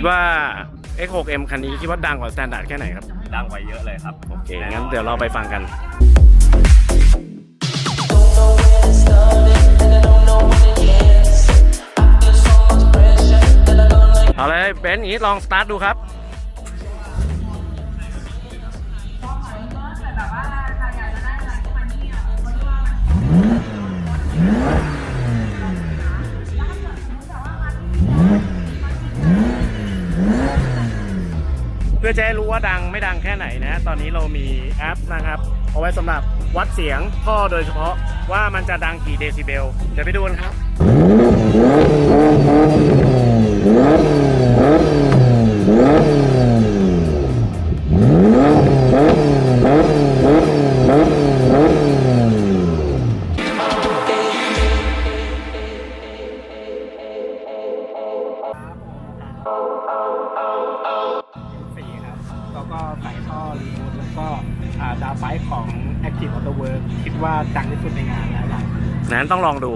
คิดว่า X6M คันนี้คิดว่าดังกว่า Standard แค่ไหนครับ ดังไว้เยอะเลยครับ โอเค งั้นเดี๋ยวเราไปฟังกัน เอาเลยเบนซ์อย่างนี้ลองสตาร์ทดูครับ พื่อจะให้รู้ว่าดังไม่ดังแค่ไหนนะ ตอนนี้เรามีแอปนะครับ เอาไว้สำหรับวัดเสียงท่อโดยเฉพาะว่ามันจะดังกี่เดซิเบล เดี๋ยวไปดูกันครับ ดังที่สุดในงานแล้วล่ะนั้นต้องลองดู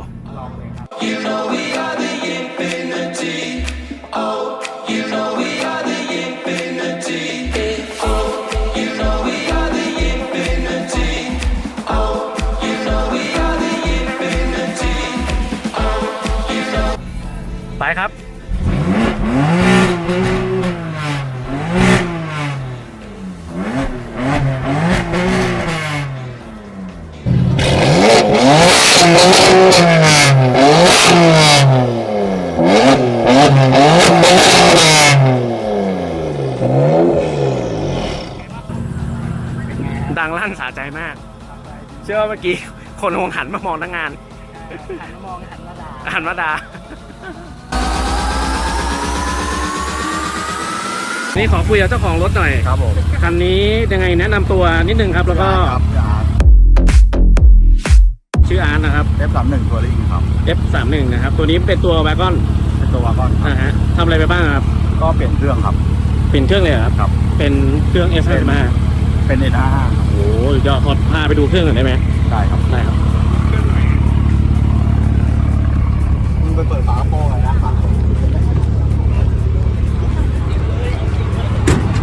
ดังลั่นสาใจมาก เชื่อว่าเมื่อกี้คนคงหันมามองทั้งงาน หันมามองหันมาด่าหันมาดานี่ขอคุยกับเจ้าของรถหน่อยครับผมคันนี้ยังไงแนะนำตัวนิดนึงครับ แล้วก็ชื่ออาร์ตนะครับ เอฟสามหนึ่งตัวลิงครับ F31 นะครับ ตัวนี้เป็นตัววากอนเป็นตัววากอนนะฮะทำอะไรไปบ้างครับก็เปลี่ยนเครื่องครับ เป็นเครื่องเลยเหรอครับ ครับ เป็นเครื่อง F 5 5 เป็นเอ็นห้าโอ้โหเดี๋ยวขอพาไปดูเครื่องหน่อยได้ไหมได้ครับได้ครับมึงไปเปิดฝาโปรงนะฟัง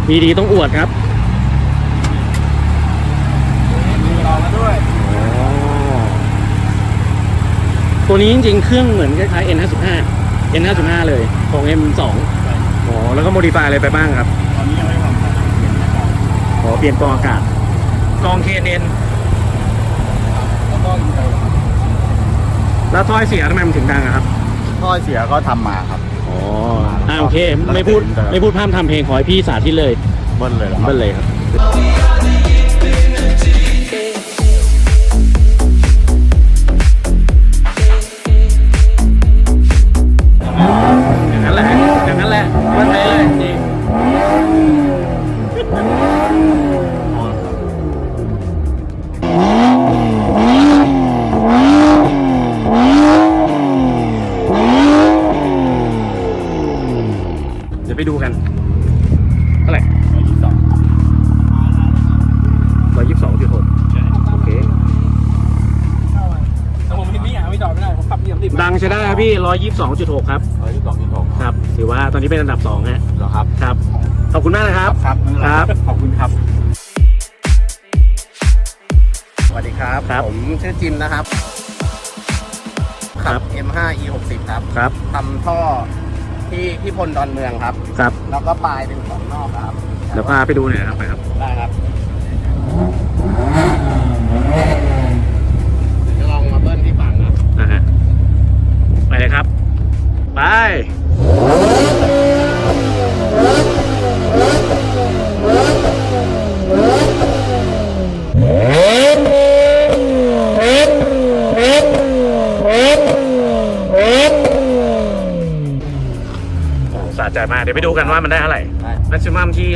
มีดีต้องอวดครับมีรอมาด้วยตัวนี้จริงๆ เครื่องเหมือนคล้ายๆ N55 N55 เลยของ M2 อ๋อแล้วก็โมดิฟายอะไรไปบ้างครับ ตอนนี้ยังไม่ทำครับ อ๋อเปลี่ยนกรองอากาศกรอง KNN แล้วก็อินเตอร์แล้วถ้อยเสียทำไมมันถึงดังอะครับ ท่อเสียก็ทำมาครับ อ๋ออ่าโอเค ไม่พูดไม่พูดพร่ำทำเพลงขอให้พี่สาธิตเลย เบิ้ลเลยเหรอครับ เบิ้ลเลยครับ อย่างนั้นแหละอย่างนั้นแหละเบิ้ลไปเลย ดิบดังใช้ได้ครับพี่ร้อยยี่สิบสองจุดหกครับ ร้อยยี่สิบสองจุดหกครับ ถือว่าตอนนี้เป็นอันดับสองฮะเหรอครับ ครับ ขอบคุณมากนะครับ ครับไม่เป็นไครับขอบคุณครับ สวัสดีครับ ครับผมชื่อจินนะครับ ครับ M5 E60 ครับครับ ทำท่อที่ที่พลดอนเมืองครับ ครับ แล้วก็ปลายเป็นของนอกครับเดี๋ยวพาไปดูหน่อยครับไปครับ ได้ครับเดี๋ยวจะลองมาเบิ้ลที่ฝั่งนะ นะฮะ ไป เลยครับ ไปโอ้สะใจมาก เดี๋ยวไปดูกันว่ามันได้เท่าไหร่ได้แม็กซิมัมที่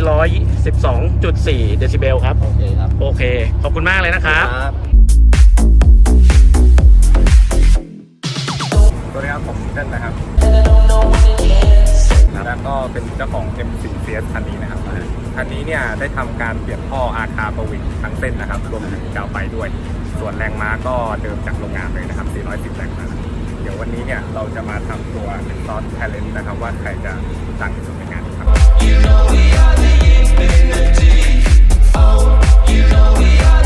112.4 เดซิเบลครับ โอเคครับ โอเค ขอบคุณมากเลยนะครับ สวัสดีครับผมเต้นนะครับ แล้วก็เป็นเจ้าของ M4 CS คันนี้นะครับอันนี้เนี่ยได้ทำการเปลี่ยนท่ออาคาประวิงทั้งเส้นนะครับ รวมถึงกาวไฟด้วย ส่วนแรงม้าก็เดิมจากโรงงานเลยนะครับ 410 แรงม้าเดี๋ยววันนี้เนี่ยเราจะมาทำตัวเป็นซอสแทเลนนะครับ ว่าใครจะดังที่สุดในงานครับสุด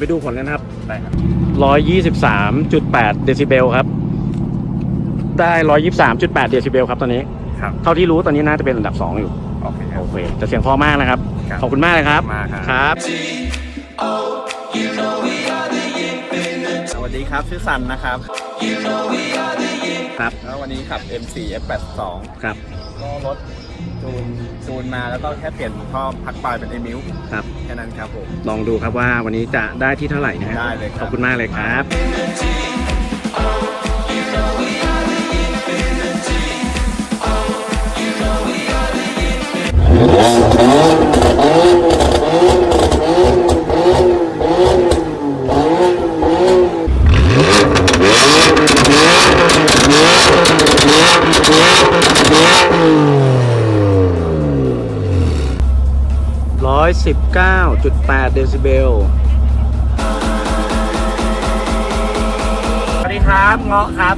ยอดเดี๋ยวไปดูผลกันครับได้ครับ123.8เดซิเบลครับ ได้123.8เดซิเบลครับตอนนี้ ครับเท่าที่รู้ตอนนี้น่าจะเป็นอันดับ2อยู่ โอเคครับ โอเคแต่เสียงเพอมากนะครับ ครับ ขอบคุณมากเลยครับ มากครับ ครับ สวัสดีครับ ชื่อซันนะครับ ครับ แล้ววันนี้ขับ M4 F82 ครับ ก็รถ จูนจูนมาแล้วก็แค่เปลี่ยนท่อพักปลายเป็น e m i l ครับ แค่นั้นครับผม ลองดูครับว่าวันนี้จะได้ที่เท่าไหร่นะฮะได้เลยครับ ขอบคุณมากเลยครับ 119.8 เดซิเบล สวัสดีครับ เงาะครับ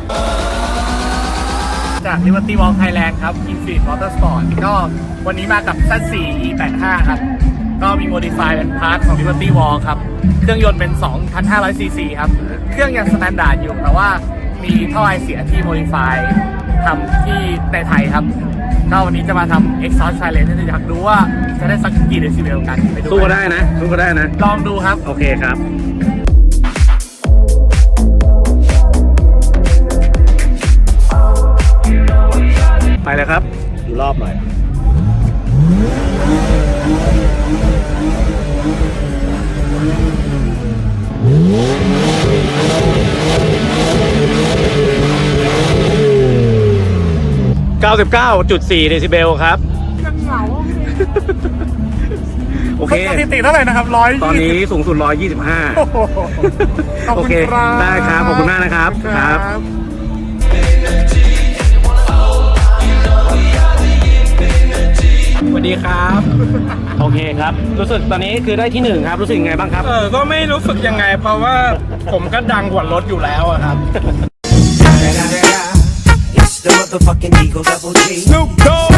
จาก Liberty Walk Thailand ครับ Infinite Motorsport ก็วันนี้มากับ Z4 E85 ครับ ก็มี Modify เป็นพาร์ทของ Liberty Walk ครับ เครื่องยนต์เป็น 2,500ซีซีครับ เครื่องยังสแตนดาร์ดอยู่ แต่ว่ามีท่อไอเสียที่ Modify ทำที่ในไทยครับ ก็วันนี้จะมาทำ Exhaust Silence ที่อยากรู้ว่าจะได้สักกี่เดซิเบลกันไปดูสู้ก็ได้นะ สู้ก็ได้นะ ลองดูครับ โอเคครับ ไปเลยครับ ดูรอบหน่อย 99.4 เดซิเบลครับ ยังเหงาโอเค สถิติเท่าไหร่นะครับร้อยตอนนี้สูงสุด 125โอ้โหขอบโอคุณเค ครับได้ครับ ขอบคุณมากนะครับครับสวัสดีครับ โอเคครับ รู้สึกตอนนี้คือได้ที่หนึ่งครับ รู้สึกยังไงบ้างครับ เออ ก็ไม่รู้สึกยังไง เพราะว่าผมก็ดังกว่ารถอยู่แล้วอะครับ It's the motherfucking Eagle Double G. Snoop Dogg